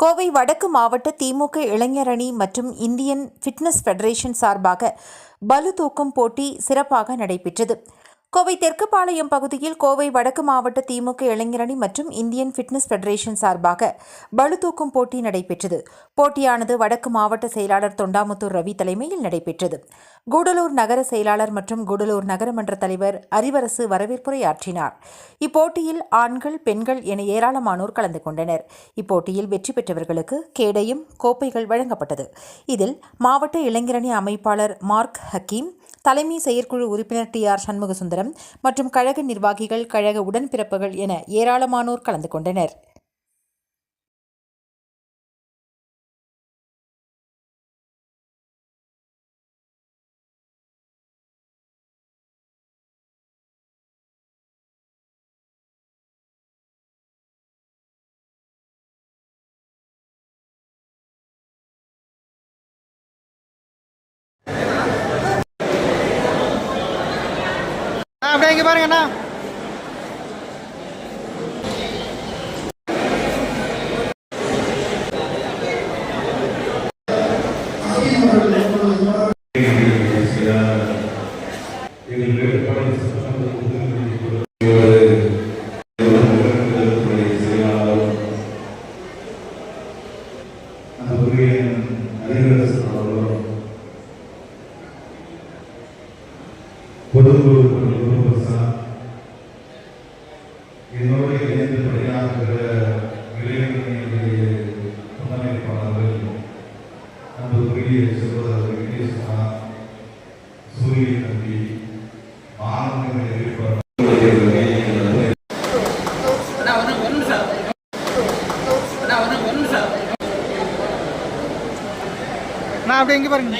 கோவை வடக்கு மாவட்ட திமுக இளைஞரணி மற்றும் இந்தியன் ஃபிட்னஸ் ஃபெடரேஷன் சார்பாக பளு தூக்கும் போட்டி சிறப்பாக நடைபெற்றது. கோவை தெற்குப்பாளையம் பகுதியில் கோவை வடக்கு மாவட்ட திமுக இளைஞரணி மற்றும் இந்தியன் ஃபிட்னஸ் ஃபெடரேஷன் சார்பாக பளுதூக்கும் போட்டி நடைபெற்றது. போட்டியானது வடக்கு மாவட்ட செயலாளர் தொண்டாமுத்தூர் ரவி தலைமையில் நடைபெற்றது. கூடலூர் நகர செயலாளர் மற்றும் கூடலூர் நகரமன்ற தலைவர் அறிவரசு வரவேற்புரையாற்றினார் இப்போட்டியில் ஆண்கள் பெண்கள் என ஏராளமானோர் கலந்து கொண்டனர். இப்போட்டியில் வெற்றி பெற்றவர்களுக்கு கேடயம் கோப்பைகள் வழங்கப்பட்டது. இதில் மாவட்ட இளைஞரணி அமைப்பாளர் மார்க் ஹக்கீம் தலைமை செயற்குழு உறுப்பினர் டி ஆர் சண்முகசுந்தரம் மற்றும் கழக நிர்வாகிகள் கழக உடன்பிறப்புகள் என ஏராளமானோர் கலந்து கொண்டனர். அப்படியே இங்கே பாருங்க அண்ணா. என்னோடு இணைந்து பணியாற்றுகிற இளைஞர்களுடைய முன்னமைப்பாளர்கள் அன்புக்குரிய சகோதரர் வெங்கடேஸ்வரா சூரிய தம்பி ஆனந்த எதிர்ப்பாளர் அண்ணா அப்படியே இங்கே பாருங்க.